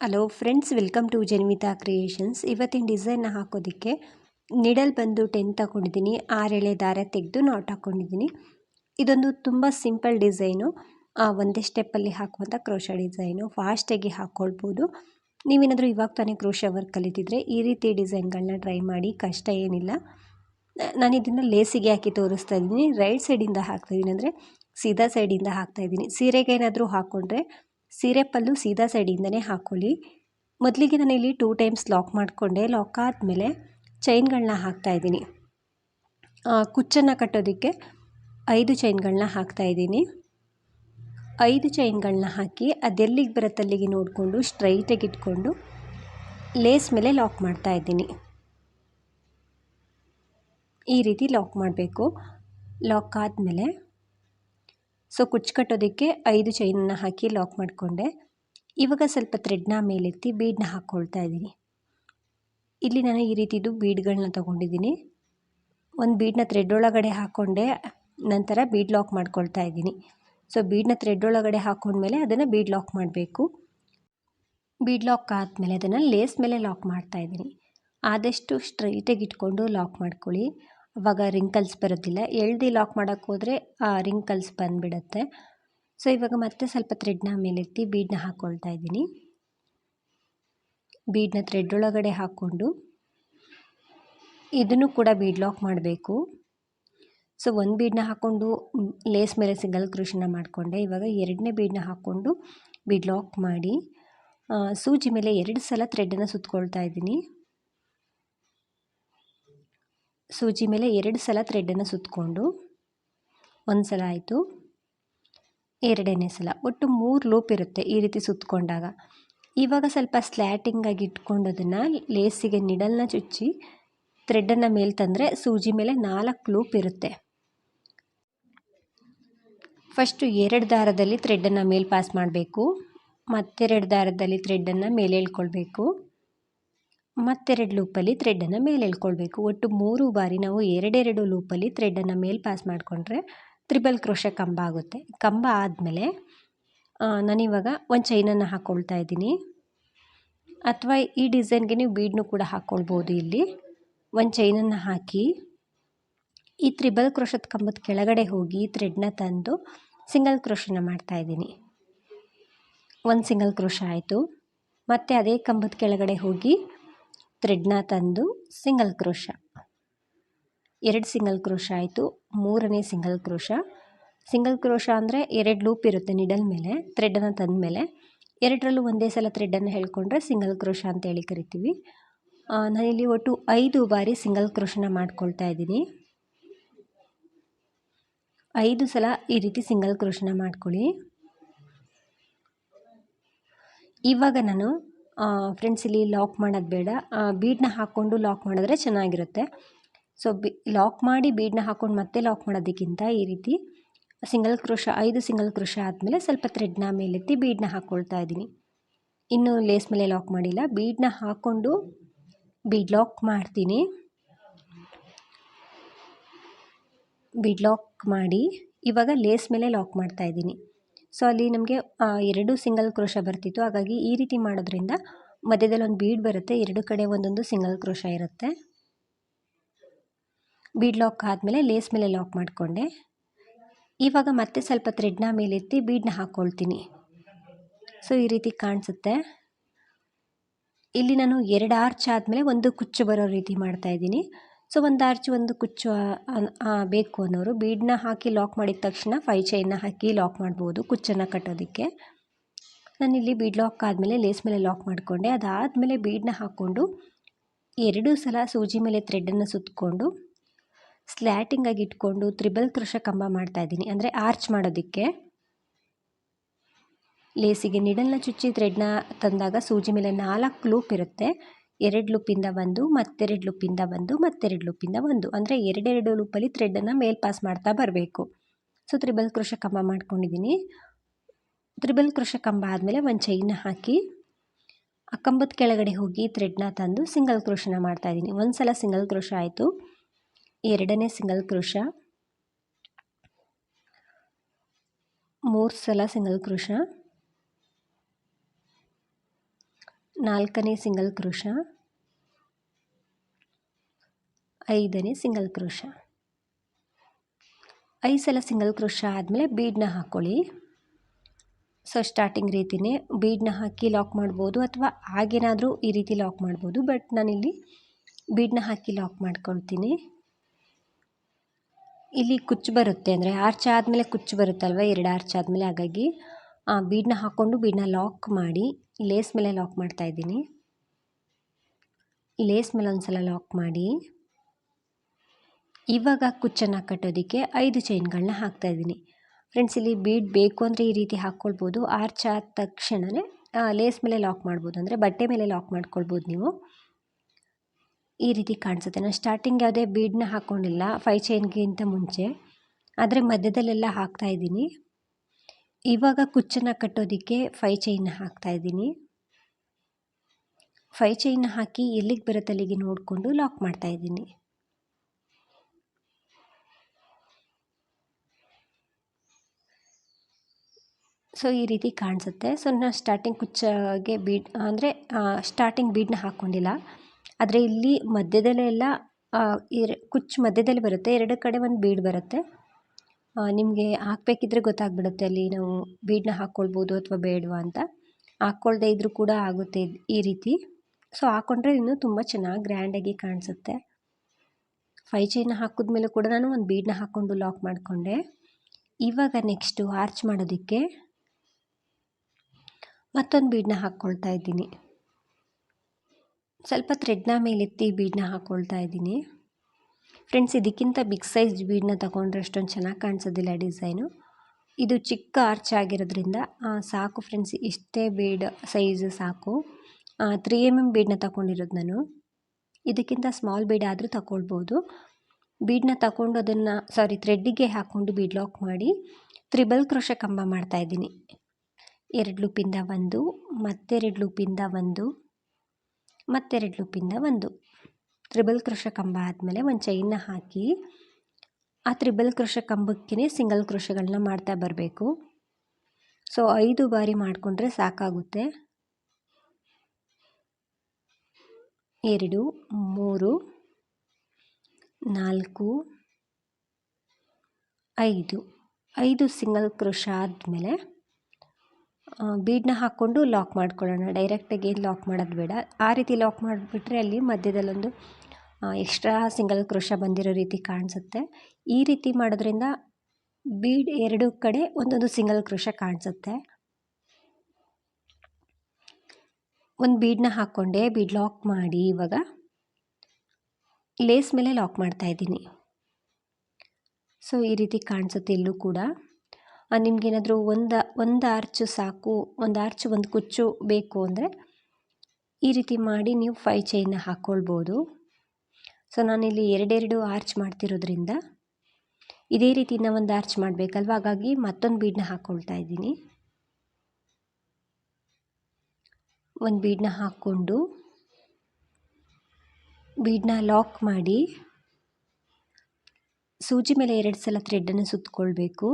Hello friends welcome to Janvitha creations ಇವತ್ತಿನ ಡಿಸೈನ್ನ ಹಾಕೋದಕ್ಕೆ ನಿಡಲ್ ಬಂದು ಟೆನ್ ತಗೊಂಡಿದ್ದೀನಿ ಆರೆಳೆ ದಾರ ತೆಗೆದು ನಾಟ್ ಹಾಕ್ಕೊಂಡಿದ್ದೀನಿ ಇದೊಂದು ತುಂಬ ಸಿಂಪಲ್ ಡಿಸೈನು ಒಂದೇ ಸ್ಟೆಪ್ಪಲ್ಲಿ ಹಾಕುವಂಥ ಕ್ರೋಶ ಡಿಸೈನು ಫಾಸ್ಟಾಗಿ ಹಾಕ್ಕೊಳ್ಬೋದು ನೀವೇನಾದರೂ ಇವಾಗ ತಾನೇ ಕ್ರೋಶ ವರ್ಕ್ ಕಲಿತಿದ್ರೆ ಈ ರೀತಿ ಡಿಸೈನ್ಗಳನ್ನ ಟ್ರೈ ಮಾಡಿ, ಕಷ್ಟ ಏನಿಲ್ಲ. ನಾನು ಇದನ್ನು ಲೇಸಿಗೆ ಹಾಕಿ ತೋರಿಸ್ತಾ ಇದ್ದೀನಿ ರೈಟ್ ಸೈಡಿಂದ ಹಾಕ್ತಾಯಿದ್ದೀನಿ ಅಂದರೆ ಸೀದಾ ಸೈಡಿಂದ ಹಾಕ್ತಾಯಿದ್ದೀನಿ ಸೀರೆಗೆ ಏನಾದರೂ ಹಾಕ್ಕೊಂಡ್ರೆ ಸೀರೆ ಪಲ್ಲು ಸೀದಾ ಸೈಡಿಂದನೇ ಹಾಕ್ಕೊಳ್ಳಿ ಮೊದಲಿಗೆ ನಾನು ಇಲ್ಲಿ ಟೂ ಟೈಮ್ಸ್ ಲಾಕ್ ಮಾಡಿಕೊಂಡೆ. ಲಾಕ್ ಆದಮೇಲೆ ಚೈನ್ಗಳನ್ನ ಹಾಕ್ತಾಯಿದ್ದೀನಿ ಕುಚ್ಚನ್ನು ಕಟ್ಟೋದಕ್ಕೆ ಐದು ಚೈನ್ಗಳನ್ನ ಹಾಕ್ತಾಯಿದ್ದೀನಿ ಐದು ಚೈನ್ಗಳನ್ನ ಹಾಕಿ ಅದೆಲ್ಲಿಗೆ ಬರತ್ತಲ್ಲಿಗೆ ನೋಡಿಕೊಂಡು ಸ್ಟ್ರೈಟಾಗಿ ಇಟ್ಕೊಂಡು ಲೇಸ್ ಮೇಲೆ ಲಾಕ್ ಮಾಡ್ತಾಯಿದ್ದೀನಿ ಈ ರೀತಿ ಲಾಕ್ ಮಾಡಬೇಕು. ಲಾಕ್ ಆದಮೇಲೆ ಸೊ ಕುಚ್ಚು ಕಟ್ಟೋದಕ್ಕೆ ಐದು ಚೈನನ್ನು ಹಾಕಿ ಲಾಕ್ ಮಾಡಿಕೊಂಡೆ. ಇವಾಗ ಸ್ವಲ್ಪ ಥ್ರೆಡ್ನ ಮೇಲೆತ್ತಿ ಬೀಡನ್ನ ಹಾಕ್ಕೊಳ್ತಾ ಇದ್ದೀನಿ. ಇಲ್ಲಿ ನಾನು ಈ ರೀತಿದು ಬೀಡ್ಗಳನ್ನ ತೊಗೊಂಡಿದ್ದೀನಿ. ಒಂದು ಬೀಡನ್ನ ಥ್ರೆಡ್ ಒಳಗಡೆ ಹಾಕ್ಕೊಂಡೆ ನಂತರ ಬೀಡ್ ಲಾಕ್ ಮಾಡ್ಕೊಳ್ತಾ ಇದ್ದೀನಿ. ಸೊ ಬೀಡನ್ನ ಥ್ರೆಡ್ ಒಳಗಡೆ ಹಾಕ್ಕೊಂಡ್ಮೇಲೆ ಅದನ್ನು ಬೀಡ್ ಲಾಕ್ ಮಾಡಬೇಕು. ಬೀಡ್ ಲಾಕ್ ಆದಮೇಲೆ ಅದನ್ನು ಲೇಸ್ ಮೇಲೆ ಲಾಕ್ ಮಾಡ್ತಾ ಇದ್ದೀನಿ. ಆದಷ್ಟು ಸ್ಟ್ರೈಟಾಗಿ ಇಟ್ಕೊಂಡು ಲಾಕ್ ಮಾಡ್ಕೊಳ್ಳಿ. ಅವಾಗ ರಿಂಕಲ್ಸ್ ಬರೋದಿಲ್ಲ. ಎಳ್ದು ಲಾಕ್ ಮಾಡೋಕ್ಕೆ ಹೋದರೆ ರಿಂಕಲ್ಸ್ ಬಂದುಬಿಡುತ್ತೆ. ಸೊ ಇವಾಗ ಮತ್ತೆ ಸ್ವಲ್ಪ ಥ್ರೆಡ್ನ ಮೇಲೆತ್ತಿ ಬೀಡನ್ನ ಹಾಕ್ಕೊಳ್ತಾ ಇದ್ದೀನಿ. ಬೀಡನ್ನ ಥ್ರೆಡ್ ಒಳಗಡೆ ಹಾಕ್ಕೊಂಡು ಇದನ್ನು ಕೂಡ ಬೀಡ್ ಲಾಕ್ ಮಾಡಬೇಕು. ಸೊ ಒಂದು ಬೀಡನ್ನ ಹಾಕ್ಕೊಂಡು ಲೇಸ್ ಮೇಲೆ ಸಿಂಗಲ್ ಕ್ರೋಶನ ಮಾಡಿಕೊಂಡೆ. ಇವಾಗ ಎರಡನೇ ಬೀಡನ್ನ ಹಾಕ್ಕೊಂಡು ಬೀಡ್ ಲಾಕ್ ಮಾಡಿ ಸೂಜಿ ಮೇಲೆ ಎರಡು ಸಲ ಥ್ರೆಡನ್ನು ಸುತ್ತಕೊಳ್ತಾ ಇದ್ದೀನಿ. ಸೂಜಿ ಮೇಲೆ ಎರಡು ಸಲ ಥ್ರೆಡನ್ನು ಸುತ್ತಕೊಂಡು ಒಂದು ಸಲ ಆಯಿತು. ಎರಡನೇ ಸಲ. ಒಟ್ಟು ಮೂರು ಲೂಪ್ ಇರುತ್ತೆ ಈ ರೀತಿ ಸುತ್ತಕೊಂಡಾಗ ಇವಾಗ ಸ್ವಲ್ಪ ಸ್ಲ್ಯಾಟಿಂಗಾಗಿ ಇಟ್ಕೊಂಡು ಅದನ್ನು ಲೇಸಿಗೆ ನಿಡಲ್ನ ಚುಚ್ಚಿ ಥ್ರೆಡ್ಡನ್ನು ಮೇಲೆ ತಂದರೆ ಸೂಜಿ ಮೇಲೆ ನಾಲ್ಕು ಲೂಪ್ ಇರುತ್ತೆ. ಫಸ್ಟು ಎರಡು ದಾರದಲ್ಲಿ ಥ್ರೆಡನ್ನು ಮೇಲೆ ಪಾಸ್ ಮಾಡಬೇಕು. ಮತ್ತೆರಡು ದಾರದಲ್ಲಿ ಥ್ರೆಡ್ಡನ್ನು ಮೇಲೆ ಎಳ್ಕೊಳ್ಬೇಕು ಮತ್ತೆರಡು ಲೂಪಲ್ಲಿ ಥ್ರೆಡನ್ನು ಮೇಲೆ ಎಳ್ಕೊಳ್ಬೇಕು. ಒಟ್ಟು ಮೂರು ಬಾರಿ ನಾವು ಎರಡೆರಡು ಲೂಪಲ್ಲಿ ಥ್ರೆಡನ್ನು ಮೇಲೆ ಪಾಸ್ ಮಾಡಿಕೊಂಡ್ರೆ ತ್ರಿಬಲ್ ಕ್ರೋಶ ಕಂಬ ಆಗುತ್ತೆ. ಕಂಬ ಆದಮೇಲೆ ನಾನಿವಾಗ ಒಂದು ಚೈನನ್ನು ಹಾಕ್ಕೊಳ್ತಾ ಇದ್ದೀನಿ. ಅಥವಾ ಈ ಡಿಸೈನ್ಗೆ ನೀವು ಬೀಡ್ನು ಕೂಡ ಹಾಕ್ಕೊಳ್ಬೋದು ಇಲ್ಲಿ. ಒಂದು ಚೈನನ್ನು ಹಾಕಿ, ಈ ತ್ರಿಬಲ್ ಕ್ರೋಶದ ಕಂಬದ ಕೆಳಗಡೆ ಹೋಗಿ ಥ್ರೆಡ್ನ ತಂದು ಸಿಂಗಲ್ ಕ್ರೋಶನ ಮಾಡ್ತಾಯಿದ್ದೀನಿ ಒಂದು ಸಿಂಗಲ್ ಕ್ರೋಶ ಆಯಿತು. ಮತ್ತು ಅದೇ ಕಂಬದ ಕೆಳಗಡೆ ಹೋಗಿ ಥ್ರೆಡ್ನ ತಂದು ಸಿಂಗಲ್ ಕ್ರೋಶ. ಎರಡು ಸಿಂಗಲ್ ಕ್ರೋಶ ಆಯಿತು, ಮೂರನೇ ಸಿಂಗಲ್ ಕ್ರೋಶ. ಸಿಂಗಲ್ ಕ್ರೋಶ ಅಂದರೆ ಎರಡು ಲೂಪ್ ಇರುತ್ತೆ ನಿಡಲ್ ಮೇಲೆ ಥ್ರೆಡನ್ನು ತಂದ ಮೇಲೆ. ಎರಡರಲ್ಲೂ ಒಂದೇ ಸಲ ಥ್ರೆಡನ್ನು ಹೇಳ್ಕೊಂಡ್ರೆ ಸಿಂಗಲ್ ಕ್ರೋಶ ಅಂತೇಳಿ ಕರಿತೀವಿ. ನಾನಿಲ್ಲಿ ಒಟ್ಟು ಐದು ಬಾರಿ ಸಿಂಗಲ್ ಕ್ರೋಶನ ಮಾಡ್ಕೊಳ್ತಾ ಇದ್ದೀನಿ. ಐದು ಸಲ ಈ ರೀತಿ ಸಿಂಗಲ್ ಕ್ರೋಶನ ಮಾಡ್ಕೊಳ್ಳಿ. ಇವಾಗ ನಾನು ಫ್ರೆಂಡ್ಸ್ ಇಲ್ಲಿ ಲಾಕ್ ಮಾಡೋದು ಬೇಡ. ಬೀಡನ್ನ ಹಾಕ್ಕೊಂಡು ಲಾಕ್ ಮಾಡಿದ್ರೆ ಚೆನ್ನಾಗಿರುತ್ತೆ. ಸೊ ಬಿ ಲಾಕ್ ಮಾಡಿ ಬೀಡನ್ನ ಹಾಕ್ಕೊಂಡು ಮತ್ತೆ ಲಾಕ್ ಮಾಡೋದಕ್ಕಿಂತ ಈ ರೀತಿ ಸಿಂಗಲ್ ಕ್ರೋಶ ಐದು ಸಿಂಗಲ್ ಕ್ರೋಶ ಆದಮೇಲೆ ಸ್ವಲ್ಪ ಥ್ರೆಡ್ನ ಮೇಲೆತ್ತಿ ಬೀಡನ್ನ ಹಾಕ್ಕೊಳ್ತಾ ಇದ್ದೀನಿ. ಇನ್ನು ಲೇಸ್ ಮೇಲೆ ಲಾಕ್ ಮಾಡಿಲ್ಲ. ಬೀಡನ್ನ ಹಾಕ್ಕೊಂಡು ಬೀಡ್ ಲಾಕ್ ಮಾಡ್ತೀನಿ. ಬೀಡ್ ಲಾಕ್ ಮಾಡಿ ಇವಾಗ ಲೇಸ್ ಮೇಲೆ ಲಾಕ್ ಮಾಡ್ತಾ ಇದ್ದೀನಿ. ಸೊ ಅಲ್ಲಿ ನಮಗೆ ಎರಡು ಸಿಂಗಲ್ ಕ್ರೋಶ ಬರ್ತಿತ್ತು. ಹಾಗಾಗಿ ಈ ರೀತಿ ಮಾಡೋದ್ರಿಂದ ಮಧ್ಯದಲ್ಲಿ ಒಂದು ಬೀಡ್ ಬರುತ್ತೆ. ಎರಡು ಕಡೆ ಒಂದೊಂದು ಸಿಂಗಲ್ ಕ್ರೋಶ ಇರುತ್ತೆ. ಬೀಡ್ ಲಾಕ್ ಆದಮೇಲೆ ಲೇಸ್ ಮೇಲೆ ಲಾಕ್ ಮಾಡಿಕೊಂಡೆ. ಇವಾಗ ಮತ್ತೆ ಸ್ವಲ್ಪ ಥ್ರೆಡ್ನ ಮೇಲೆತ್ತಿ ಬೀಡನ್ನ ಹಾಕ್ಕೊಳ್ತೀನಿ ಸೊ ಈ ರೀತಿ ಕಾಣಿಸುತ್ತೆ. ಇಲ್ಲಿ ನಾನು ಎರಡು ಆರ್ಚ್ ಆದಮೇಲೆ ಒಂದು ಕುಚ್ಚು ಬರೋ ರೀತಿ ಮಾಡ್ತಾಯಿದ್ದೀನಿ ಸೊ ಒಂದು ಆರ್ಚು ಒಂದು ಕುಚ್ಚು ಬೇಕು ಅನ್ನೋರು. ಬೀಡನ್ನ ಹಾಕಿ ಲಾಕ್ ಮಾಡಿದ ತಕ್ಷಣ ಫೈ ಚೈನ್ನ ಹಾಕಿ ಲಾಕ್ ಮಾಡ್ಬೋದು ಕುಚ್ಚನ್ನು ಕಟ್ಟೋದಕ್ಕೆ. ನಾನಿಲ್ಲಿ ಬೀಡ್ ಲಾಕ್ ಆದಮೇಲೆ ಲೇಸ್ ಮೇಲೆ ಲಾಕ್ ಮಾಡಿಕೊಂಡೆ. ಅದಾದಮೇಲೆ ಬೀಡನ್ನ ಹಾಕ್ಕೊಂಡು ಎರಡು ಸಲ ಸೂಜಿ ಮೇಲೆ ಥ್ರೆಡನ್ನು ಸುತ್ತಕೊಂಡು ಸ್ಲ್ಯಾಟಿಂಗಾಗಿ ಇಟ್ಕೊಂಡು ತ್ರಿಬಲ್ ತೃಷ ಕಂಬ ಮಾಡ್ತಾಯಿದ್ದೀನಿ ಅಂದರೆ ಆರ್ಚ್ ಮಾಡೋದಕ್ಕೆ. ಲೇಸಿಗೆ ನಿಡಲ್ನ ಚುಚ್ಚಿ ಥ್ರೆಡ್ನ ತಂದಾಗ ಸೂಜಿ ಮೇಲೆ ನಾಲ್ಕು ಲೂಪ್ ಇರುತ್ತೆ. ಎರಡು ಲೂಪಿಂದ ಒಂದು, ಮತ್ತೆರಡು ಲೂಪಿಂದ ಒಂದು, ಮತ್ತೆರಡು ಲೂಪಿಂದ ಒಂದು. ಅಂದರೆ ಎರಡೆರಡು ಲೂಪಲ್ಲಿ ಥ್ರೆಡನ್ನು ಮೇಲ್ ಪಾಸ್ ಮಾಡ್ತಾ ಬರಬೇಕು. ಸೊ ತ್ರಿಬಲ್ ಕೃಷ ಕಂಬ ಮಾಡ್ಕೊಂಡಿದ್ದೀನಿ ತ್ರಿಬಲ್ ಕೃಷ ಕಂಬ ಆದಮೇಲೆ ಒಂದು ಚೈನ್ ಹಾಕಿ ಆ ಕಂಬದ ಕೆಳಗಡೆ ಹೋಗಿ ಥ್ರೆಡ್ನ ತಂದು ಸಿಂಗಲ್ ಕ್ರೋಶನ ಮಾಡ್ತಾಯಿದ್ದೀನಿ ಒಂದು ಸಲ ಸಿಂಗಲ್ ಕೃಷ ಆಯಿತು. ಎರಡನೇ ಸಿಂಗಲ್ ಕೃಷ ಮೂರು ಸಲ ಸಿಂಗಲ್ ಕ್ರೋಶ ನಾಲ್ಕನೇ ಸಿಂಗಲ್ ಕ್ರೋಶ ಐದನೇ ಸಿಂಗಲ್ ಕ್ರೋಶ ಐದು ಸಲ ಸಿಂಗಲ್ ಕ್ರೋಶ ಆದಮೇಲೆ ಬೀಡನ್ನ ಹಾಕ್ಕೊಳ್ಳಿ ಸೊ ಸ್ಟಾರ್ಟಿಂಗ್ ರೀತಿಯೇ ಬೀಡನ್ನ ಹಾಕಿ ಲಾಕ್ ಮಾಡ್ಬೋದು ಅಥವಾ ಹಾಗೇನಾದರೂ ಈ ರೀತಿ ಲಾಕ್ ಮಾಡ್ಬೋದು ಬಟ್ ನಾನಿಲ್ಲಿ ಬೀಡನ್ನ ಹಾಕಿ ಲಾಕ್ ಮಾಡ್ಕೊಳ್ತೀನಿ. ಇಲ್ಲಿ ಕುಚ್ಚು ಬರುತ್ತೆ ಅಂದರೆ ಆರ್ಚ್ ಆದಮೇಲೆ ಕುಚ್ಚು ಬರುತ್ತಲ್ವ, ಎರಡು ಆರ್ಚ್ ಆದಮೇಲೆ ಹಾಗಾಗಿ ಬೀಡನ್ನ ಹಾಕ್ಕೊಂಡು ಬೀಡನ್ನ ಲಾಕ್ ಮಾಡಿ ಲೇಸ್ ಮೇಲೆ ಲಾಕ್ ಮಾಡ್ತಾ ಇದ್ದೀನಿ. ಲೇಸ್ ಮೇಲೆ ಒಂದು ಸಲ ಲಾಕ್ ಮಾಡಿ. ಇವಾಗ ಕುಚ್ಚನ್ನು ಕಟ್ಟೋದಕ್ಕೆ ಐದು ಚೈನ್ಗಳನ್ನ ಹಾಕ್ತಾ ಇದ್ದೀನಿ. ಫ್ರೆಂಡ್ಸ್, ಇಲ್ಲಿ ಬೀಡ್ ಬೇಕು ಅಂದರೆ ಈ ರೀತಿ ಹಾಕ್ಕೊಳ್ಬೋದು. ಆರ್ಚ್ ಆದ ತಕ್ಷಣವೇ ಲೇಸ್ ಮೇಲೆ ಲಾಕ್ ಮಾಡ್ಬೋದು ಅಂದರೆ ಬಟ್ಟೆ ಮೇಲೆ ಲಾಕ್ ಮಾಡ್ಕೊಳ್ಬೋದು ನೀವು. ಈ ರೀತಿ ಕಾಣಿಸುತ್ತೆ. ನಾನು ಸ್ಟಾರ್ಟಿಂಗ್ ಯಾವುದೇ ಬೀಡನ್ನ ಹಾಕ್ಕೊಂಡಿಲ್ಲ ಫೈ ಚೈನ್ಗಿಂತ ಮುಂಚೆ. ಆದರೆ ಮಧ್ಯದಲ್ಲೆಲ್ಲ ಹಾಕ್ತಾಯಿದ್ದೀನಿ ಇವಾಗ ಕುಚ್ಚನ್ನು ಕಟ್ಟೋದಕ್ಕೆ ಫೈ ಚೈನ್ ಹಾಕ್ತಾ ಇದ್ದೀನಿ. ಫೈ ಚೈನ್ ಹಾಕಿ ಎಲ್ಲಿಗೆ ಬರುತ್ತೆ ಅಲ್ಲಿಗೆ ನೋಡಿಕೊಂಡು ಲಾಕ್ ಮಾಡ್ತಾ ಇದ್ದೀನಿ. ಸೊ ಈ ರೀತಿ ಕಾಣಿಸುತ್ತೆ. ಸೊ ನಾನು ಸ್ಟಾರ್ಟಿಂಗ್ ಕುಚ್ಚಗೆ ಬೀಡ್, ಅಂದರೆ ಸ್ಟಾರ್ಟಿಂಗ್ ಬೀಡನ್ನ ಹಾಕ್ಕೊಂಡಿಲ್ಲ ಆದರೆ ಇಲ್ಲಿ ಮಧ್ಯದಲ್ಲೆಲ್ಲ ಕುಚ್ಚು ಮಧ್ಯದಲ್ಲಿ ಬರುತ್ತೆ. ಎರಡು ಕಡೆ ಒಂದು ಬೀಡ್ ಬರುತ್ತೆ. ನಿಮಗೆ ಹಾಕಬೇಕಿದ್ರೆ ಗೊತ್ತಾಗ್ಬಿಡುತ್ತೆ ಅಲ್ಲಿ ನಾವು ಬೀಡನ್ನ ಹಾಕ್ಕೊಳ್ಬೋದು ಅಥವಾ ಬೇಡವಾ ಅಂತ. ಹಾಕ್ಕೊಳ್ದೇ ಇದ್ದರೂ ಕೂಡ ಆಗುತ್ತೆ ಈ ರೀತಿ. ಸೊ ಹಾಕ್ಕೊಂಡ್ರೆ ಇನ್ನೂ ತುಂಬ ಚೆನ್ನಾಗಿ ಗ್ರ್ಯಾಂಡಾಗಿ ಕಾಣಿಸುತ್ತೆ. ಫೈ ಚೈನ ಹಾಕಿದ್ಮೇಲೆ ಕೂಡ ನಾನು ಒಂದು ಬೀಡನ್ನ ಹಾಕ್ಕೊಂಡು ಲಾಕ್ ಮಾಡಿಕೊಂಡೆ. ಇವಾಗ ನೆಕ್ಸ್ಟು ಆರ್ಚ್ ಮಾಡೋದಕ್ಕೆ ಮತ್ತೊಂದು ಬೀಡನ್ನ ಹಾಕ್ಕೊಳ್ತಾ ಇದ್ದೀನಿ. ಸ್ವಲ್ಪ ಥ್ರೆಡ್ನ ಮೇಲೆತ್ತಿ ಬೀಡನ್ನ ಹಾಕ್ಕೊಳ್ತಾ ಇದ್ದೀನಿ. ಫ್ರೆಂಡ್ಸ್ ಇದಕ್ಕಿಂತ ಬಿಗ್ ಸೈಜ್ ಬೀಡನ್ನ ತಗೊಂಡ್ರೆ ಅಷ್ಟೊಂದು ಚೆನ್ನಾಗಿ ಕಾಣಿಸೋದಿಲ್ಲ ಡಿಸೈನು ಇದು ಚಿಕ್ಕ ಆರ್ಚ್ ಆಗಿರೋದ್ರಿಂದ ಸಾಕು ಫ್ರೆಂಡ್ಸ್ ಇಷ್ಟೇ ಬೀಡ್ ಸೈಜ್ ಸಾಕು. ತ್ರೀ ಎಂ ಎಂ ಬೀಡನ್ನ ತಗೊಂಡಿರೋದು ನಾನು. ಇದಕ್ಕಿಂತ ಸ್ಮಾಲ್ ಬೀಡ್ ಆದರೂ ತಗೊಳ್ಬೋದು. ಬೀಡನ್ನ ತಗೊಂಡು ಅದನ್ನು ಸಾರಿ ಥ್ರೆಡ್ಡಿಗೆ ಹಾಕ್ಕೊಂಡು ಬೀಡ್ ಲಾಕ್ ಮಾಡಿ ತ್ರಿಬಲ್ ಕ್ರೋಶ ಕಂಬ ಮಾಡ್ತಾಯಿದ್ದೀನಿ ಎರಡು ಲೂಪಿಂದ ಒಂದು, ಮತ್ತೆರಡು ಲೂಪಿಂದ ಒಂದು, ಮತ್ತೆರಡು ಲೂಪಿಂದ ಒಂದು. ತ್ರಿಬಲ್ ಕ್ರೋಶ ಕಂಬ ಆದಮೇಲೆ ಒಂದು ಚೈನ್ನ ಹಾಕಿ, ಆ ತ್ರಿಬಲ್ ಕ್ರೋಶ ಕಂಬಕ್ಕೇ ಸಿಂಗಲ್ ಕ್ರೋಶಗಳನ್ನ ಮಾಡ್ತಾ ಬರಬೇಕು. ಸೊ ಐದು ಬಾರಿ ಮಾಡಿಕೊಂಡ್ರೆ ಸಾಕಾಗುತ್ತೆ. ಎರಡು, ಮೂರು, ನಾಲ್ಕು, ಐದು. ಐದು ಸಿಂಗಲ್ ಕ್ರೋಶ ಆದಮೇಲೆ ಬೀಡನ್ನ ಹಾಕ್ಕೊಂಡು ಲಾಕ್ ಮಾಡ್ಕೊಳ್ಳೋಣ. ಡೈರೆಕ್ಟಾಗಿ ಏನು ಲಾಕ್ ಮಾಡೋದು ಬೇಡ. ಆ ರೀತಿ ಲಾಕ್ ಮಾಡಿಬಿಟ್ರೆ ಅಲ್ಲಿ ಮಧ್ಯದಲ್ಲೊಂದು ಎಕ್ಸ್ಟ್ರಾ ಸಿಂಗಲ್ ಕ್ರೋಶ ಬಂದಿರೋ ರೀತಿ ಕಾಣಿಸುತ್ತೆ. ಈ ರೀತಿ ಮಾಡೋದ್ರಿಂದ ಬೀಡ್ ಎರಡು ಕಡೆ ಒಂದೊಂದು ಸಿಂಗಲ್ ಕ್ರೋಶ ಕಾಣಿಸುತ್ತೆ. ಒಂದು ಬೀಡನ್ನ ಹಾಕ್ಕೊಂಡೆ, ಬೀಡ್ ಲಾಕ್ ಮಾಡಿ ಇವಾಗ ಲೇಸ್ ಮೇಲೆ ಲಾಕ್ ಮಾಡ್ತಾ ಇದ್ದೀನಿ. ಸೊ ಈ ರೀತಿ ಕಾಣಿಸುತ್ತೆ ಇಲ್ಲೂ ಕೂಡ. ನಿಮಗೇನಾದರೂ ಒಂದು ಒಂದು ಆರ್ಚು ಸಾಕು, ಒಂದು ಆರ್ಚು, ಒಂದು ಕುಚ್ಚು ಬೇಕು ಅಂದರೆ ಈ ರೀತಿ ಮಾಡಿ ನೀವು ಫೈ ಚೈನ್ನ ಹಾಕ್ಕೊಳ್ಬೋದು ಸೊ ನಾನಿಲ್ಲಿ ಎರಡೆರಡು ಆರ್ಚ್ ಮಾಡ್ತಿರೋದ್ರಿಂದ ಇದೇ ರೀತಿ ಒಂದು ಆರ್ಚ್ ಮಾಡಬೇಕಲ್ವ? ಹಾಗಾಗಿ ಮತ್ತೊಂದು ಬೀಡನ್ನ ಹಾಕ್ಕೊಳ್ತಾ ಇದ್ದೀನಿ. ಒಂದು ಬೀಡನ್ನ ಹಾಕ್ಕೊಂಡು ಬೀಡನ್ನ ಲಾಕ್ ಮಾಡಿ ಸೂಜಿ ಮೇಲೆ ಎರಡು ಸಲ ಥ್ರೆಡ್ಡನ್ನು ಸುತ್ತಕೊಳ್ಬೇಕು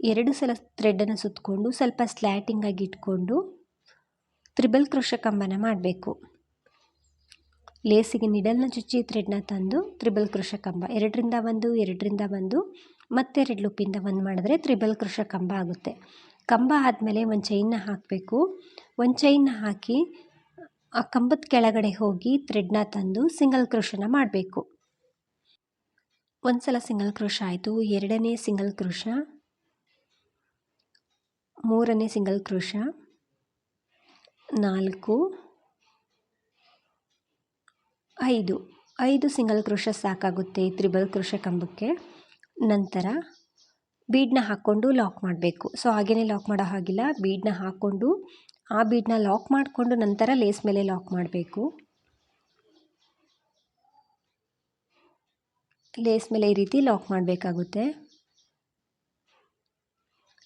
ಎರಡು ಸಲ ಥ್ರೆಡನ್ನು ಸುತ್ತಕೊಂಡು ಸ್ವಲ್ಪ ಸ್ಲ್ಯಾಟಿಂಗಾಗಿ ಇಟ್ಕೊಂಡು ತ್ರಿಬಲ್ ಕ್ರೋಶ ಕಂಬನ ಮಾಡಬೇಕು. ಲೇಸಿಗೆ ನಿಡಲ್ನ ಚುಚ್ಚಿ ಥ್ರೆಡ್ನ ತಂದು ತ್ರಿಬಲ್ ಕೃಷ ಕಂಬ, ಎರಡರಿಂದ ಒಂದು ಎರಡರಿಂದ ಒಂದು ಮತ್ತೆರಡು ಲೂಪಿಂದ ಒಂದು ಮಾಡಿದ್ರೆ ತ್ರಿಬಲ್ ಕೃಷ ಕಂಬ ಆಗುತ್ತೆ. ಕಂಬ ಆದಮೇಲೆ ಒಂದು ಚೈನ್ನ ಹಾಕಬೇಕು. ಒಂದು ಚೈನ್ನ ಹಾಕಿ ಆ ಕಂಬದ ಕೆಳಗಡೆ ಹೋಗಿ ಥ್ರೆಡ್ನ ತಂದು ಸಿಂಗಲ್ ಕೃಷನ ಮಾಡಬೇಕು. ಒಂದು ಸಲ ಸಿಂಗಲ್ ಕೃಷ ಆಯಿತು, ಎರಡನೇ ಸಿಂಗಲ್ ಕ್ರೋಶ ಮೂರನೇ ಸಿಂಗಲ್ ಕ್ರೋಶ ನಾಲ್ಕು, ಐದು. ಐದು ಸಿಂಗಲ್ ಕ್ರೋಶ ಸಾಕಾಗುತ್ತೆ ಈ ತ್ರಿಬಲ್ ಕ್ರೋಶ ಕಂಬಕ್ಕೆ. ನಂತರ ಬೀಡನ್ನ ಹಾಕ್ಕೊಂಡು ಲಾಕ್ ಮಾಡಬೇಕು. ಸೊ ಹಾಗೇ ಲಾಕ್ ಮಾಡೋ ಹಾಗಿಲ್ಲ. ಬೀಡನ್ನ ಹಾಕ್ಕೊಂಡು ಆ ಬೀಡನ್ನ ಲಾಕ್ ಮಾಡಿಕೊಂಡು ನಂತರ ಲೇಸ್ ಮೇಲೆ ಲಾಕ್ ಮಾಡಬೇಕು. ಲೇಸ್ ಮೇಲೆ ಈ ರೀತಿ ಲಾಕ್ ಮಾಡಬೇಕಾಗುತ್ತೆ.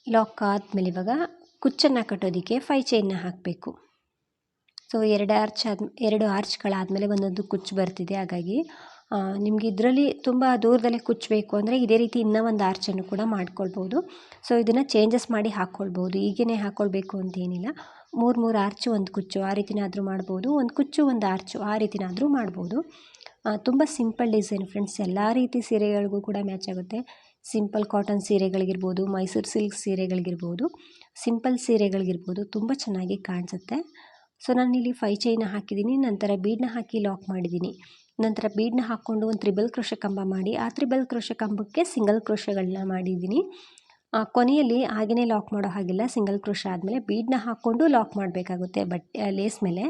ಲಾಕ್ ಆದಮೇಲೆ ಇವಾಗ ಕುಚ್ಚನ್ನು ಕಟ್ಟೋದಕ್ಕೆ ಫೈ ಚೈನ್ನ ಹಾಕಬೇಕು. ಸೊ ಎರಡು ಆರ್ಚ್ ಆದ, ಎರಡು ಆರ್ಚ್ಗಳಾದಮೇಲೆ ಒಂದೊಂದು ಕುಚ್ಚು ಬರ್ತಿದೆ. ಹಾಗಾಗಿ ನಿಮಗೆ ಇದರಲ್ಲಿ ತುಂಬ ದೂರದಲ್ಲೇ ಕುಚ್ಚಬೇಕು ಅಂದರೆ ಇದೇ ರೀತಿ ಇನ್ನೂ ಒಂದು ಆರ್ಚನ್ನು ಕೂಡ ಮಾಡ್ಕೊಳ್ಬೋದು. ಸೊ ಇದನ್ನು ಚೇಂಜಸ್ ಮಾಡಿ ಹಾಕ್ಕೊಳ್ಬೋದು ಈಗೇ ಹಾಕ್ಕೊಳ್ಬೇಕು ಅಂತೇನಿಲ್ಲ ಮೂರು ಮೂರು ಆರ್ಚು ಒಂದು ಕುಚ್ಚು. ಆ ರೀತಿನಾದರೂ ಮಾಡ್ಬೋದು. ಒಂದು ಕುಚ್ಚು, ಒಂದು ಆರ್ಚು ಆ ರೀತಿನಾದರೂ ಮಾಡ್ಬೋದು. ತುಂಬ ಸಿಂಪಲ್ ಡಿಸೈನ್ ಫ್ರೆಂಡ್ಸ್ ಎಲ್ಲ ರೀತಿ ಸೀರೆಗಳಿಗೂ ಕೂಡ ಮ್ಯಾಚ್ ಆಗುತ್ತೆ. ಸಿಂಪಲ್ ಕಾಟನ್ ಸೀರೆಗಳಿಗಿರ್ಬೋದು, ಮೈಸೂರು ಸಿಲ್ಕ್ ಸೀರೆಗಳಿಗಿರ್ಬೋದು, ಸಿಂಪಲ್ ಸೀರೆಗಳಿಗಿರ್ಬೋದು ತುಂಬ ಚೆನ್ನಾಗಿ ಕಾಣಿಸುತ್ತೆ. ಸೊ, ನಾನಿಲ್ಲಿ ಫೈ ಚೈನ ಹಾಕಿದ್ದೀನಿ, ನಂತರ ಬೀಡನ್ನ ಹಾಕಿ ಲಾಕ್ ಮಾಡಿದ್ದೀನಿ. ನಂತರ ಬೀಡನ್ನ ಹಾಕ್ಕೊಂಡು ಒಂದು ತ್ರಿಬಲ್ ಕ್ರೋಶ ಕಂಬ ಮಾಡಿ, ಆ ತ್ರಿಬಲ್ ಕ್ರೋಶ ಕಂಬಕ್ಕೆ ಸಿಂಗಲ್ ಕ್ರೋಶಗಳನ್ನ ಮಾಡಿದ್ದೀನಿ. ಕೊನೆಯಲ್ಲಿ ಹಾಗೆಯೇ ಲಾಕ್ ಮಾಡೋ ಹಾಗಿಲ್ಲ ಸಿಂಗಲ್ ಕ್ರೋಶ ಆದಮೇಲೆ ಬೀಡನ್ನ ಹಾಕ್ಕೊಂಡು ಲಾಕ್ ಮಾಡಬೇಕಾಗುತ್ತೆ ಬಟ್ ಲೇಸ್ ಮೇಲೆ.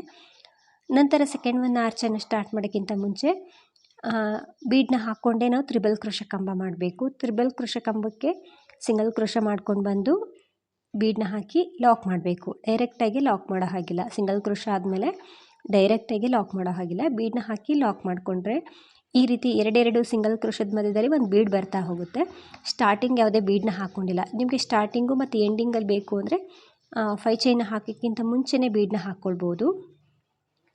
ನಂತರ ಸೆಕೆಂಡ್ ಒನ್ ಆರ್ಚನ್ನು ಸ್ಟಾರ್ಟ್ ಮಾಡೋಕ್ಕಿಂತ ಮುಂಚೆ ಬೀಡನ್ನ ಹಾಕ್ಕೊಂಡೇ ನಾವು ತ್ರಿಬಲ್ ಕೃಷ ಕಂಬ ಮಾಡಬೇಕು. ತ್ರಿಬಲ್ ಕೃಷ ಕಂಬಕ್ಕೆ ಸಿಂಗಲ್ ಕೃಷ ಮಾಡ್ಕೊಂಡು ಬಂದು ಬೀಡನ್ನ ಹಾಕಿ ಲಾಕ್ ಮಾಡಬೇಕು. ಡೈರೆಕ್ಟಾಗಿ ಲಾಕ್ ಮಾಡೋ ಹಾಗಿಲ್ಲ. ಸಿಂಗಲ್ ಕೃಷ ಆದಮೇಲೆ ಡೈರೆಕ್ಟಾಗಿ ಲಾಕ್ ಮಾಡೋ ಹಾಗಿಲ್ಲ. ಬೀಡನ್ನ ಹಾಕಿ ಲಾಕ್ ಮಾಡಿಕೊಂಡ್ರೆ ಈ ರೀತಿ ಎರಡೆರಡು ಸಿಂಗಲ್ ಕೃಷದ ಮಧ್ಯದಲ್ಲಿ ಒಂದು ಬೀಡ್ ಬರ್ತಾ ಹೋಗುತ್ತೆ. ಸ್ಟಾರ್ಟಿಂಗ್ ಯಾವುದೇ ಬೀಡನ್ನ ಹಾಕ್ಕೊಂಡಿಲ್ಲ ನಿಮಗೆ ಸ್ಟಾರ್ಟಿಂಗು ಮತ್ತು ಎಂಡಿಂಗಲ್ಲಿ ಬೇಕು ಅಂದರೆ ಫೈ ಚೈನ ಹಾಕೋಕ್ಕಿಂತ ಮುಂಚೆನೇ ಬೀಡನ್ನ ಹಾಕ್ಕೊಳ್ಬೋದು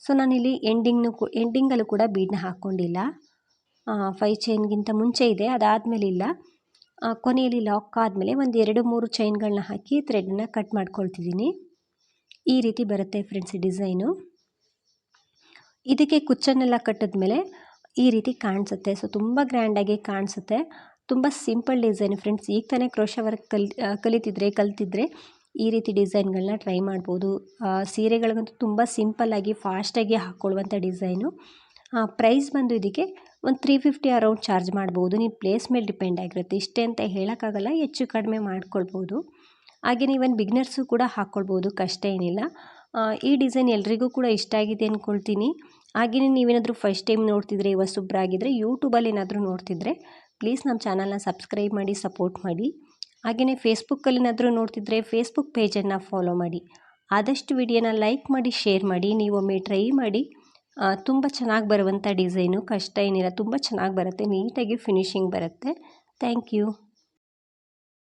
ಸೊ, ನಾನಿಲ್ಲಿ ಎಂಡಿಂಗ್ನು ಕು ಎಂಡಿಂಗಲ್ಲೂ ಕೂಡ ಬೀಡನ್ನ ಹಾಕ್ಕೊಂಡಿಲ್ಲ ಫೈ ಚೈನ್ಗಿಂತ ಮುಂಚೆ ಇದೆ, ಅದಾದಮೇಲೆ ಇಲ್ಲ. ಕೊನೆಯಲ್ಲಿ ಲಾಕ್ ಆದಮೇಲೆ ಒಂದು ಎರಡು, ಮೂರು ಚೈನ್ಗಳನ್ನ ಹಾಕಿ ಥ್ರೆಡ್ನ ಕಟ್ ಮಾಡ್ಕೊಳ್ತಿದ್ದೀನಿ. ಈ ರೀತಿ ಬರುತ್ತೆ ಫ್ರೆಂಡ್ಸ್ ಡಿಸೈನು ಇದಕ್ಕೆ ಕುಚ್ಚನ್ನೆಲ್ಲ ಕಟ್ಟಿದ್ಮೇಲೆ ಈ ರೀತಿ ಕಾಣಿಸುತ್ತೆ. ಸೊ, ತುಂಬ ಗ್ರ್ಯಾಂಡಾಗಿ ಕಾಣಿಸುತ್ತೆ. ತುಂಬ ಸಿಂಪಲ್ ಡಿಸೈನ್ ಫ್ರೆಂಡ್ಸ್ ಈಗ ತಾನೇ ಕ್ರೋಶ ವರ್ಕ್ ಕಲ್ ಕಲಿತಿದ್ರೆ, ಕಲ್ತಿದ್ರೆ ಈ ರೀತಿ ಡಿಸೈನ್ಗಳನ್ನ ಟ್ರೈ ಮಾಡ್ಬೋದು. ಸೀರೆಗಳಿಗಂತೂ ತುಂಬ ಸಿಂಪಲ್ಲಾಗಿ ಫಾಸ್ಟಾಗಿ ಹಾಕ್ಕೊಳ್ಳುವಂಥ ಡಿಸೈನು. ಪ್ರೈಸ್ ಬಂದು ಇದಕ್ಕೆ ಒಂದು ತ್ರೀ ಫಿಫ್ಟಿ ಅರೌಂಡ್ ಚಾರ್ಜ್ ಮಾಡ್ಬೋದು. ನೀವು ಪ್ಲೇಸ್ ಮೇಲೆ ಡಿಪೆಂಡ್ ಆಗಿರುತ್ತೆ. ಇಷ್ಟೇ ಅಂತ ಹೇಳೋಕ್ಕಾಗಲ್ಲ, ಹೆಚ್ಚು ಕಡಿಮೆ ಮಾಡ್ಕೊಳ್ಬೋದು. ಹಾಗೆಯೇ ಇವನ್ ಬಿಗ್ನರ್ಸು ಕೂಡ ಹಾಕ್ಕೊಳ್ಬೋದು ಕಷ್ಟ ಏನಿಲ್ಲ. ಈ ಡಿಸೈನ್ ಎಲ್ರಿಗೂ ಕೂಡ ಇಷ್ಟ ಆಗಿದೆ ಅಂದ್ಕೊಳ್ತೀನಿ ಹಾಗೆಯೇ ನೀವೇನಾದರೂ ಫಸ್ಟ್ ಟೈಮ್ ನೋಡ್ತಿದ್ರೆ ಹೊಸಬ್ರಾಗಿದ್ದರೆ ಯೂಟ್ಯೂಬಲ್ಲಿ ಏನಾದರೂ ನೋಡ್ತಿದ್ರೆ ಪ್ಲೀಸ್ ನಮ್ಮ ಚಾನಲ್ನ ಸಬ್ಸ್ಕ್ರೈಬ್ ಮಾಡಿ ಸಪೋರ್ಟ್ ಮಾಡಿ. ಹಾಗೆಯೇ ಫೇಸ್ಬುಕ್ಕಲ್ಲಿನಾದರೂ ನೋಡ್ತಿದ್ರೆ ಫೇಸ್ಬುಕ್ ಪೇಜನ್ನು ಫಾಲೋ ಮಾಡಿ. ಆದಷ್ಟು ವಿಡಿಯೋನ ಲೈಕ್ ಮಾಡಿ ಶೇರ್ ಮಾಡಿ ನೀವೊಮ್ಮೆ ಟ್ರೈ ಮಾಡಿ. ತುಂಬ ಚೆನ್ನಾಗಿ ಬರುವಂಥ ಡಿಸೈನು ಕಷ್ಟ ಏನಿಲ್ಲ, ತುಂಬ ಚೆನ್ನಾಗಿ ಬರುತ್ತೆ ನೀಟಾಗಿ ಫಿನಿಶಿಂಗ್ ಬರುತ್ತೆ. Thank you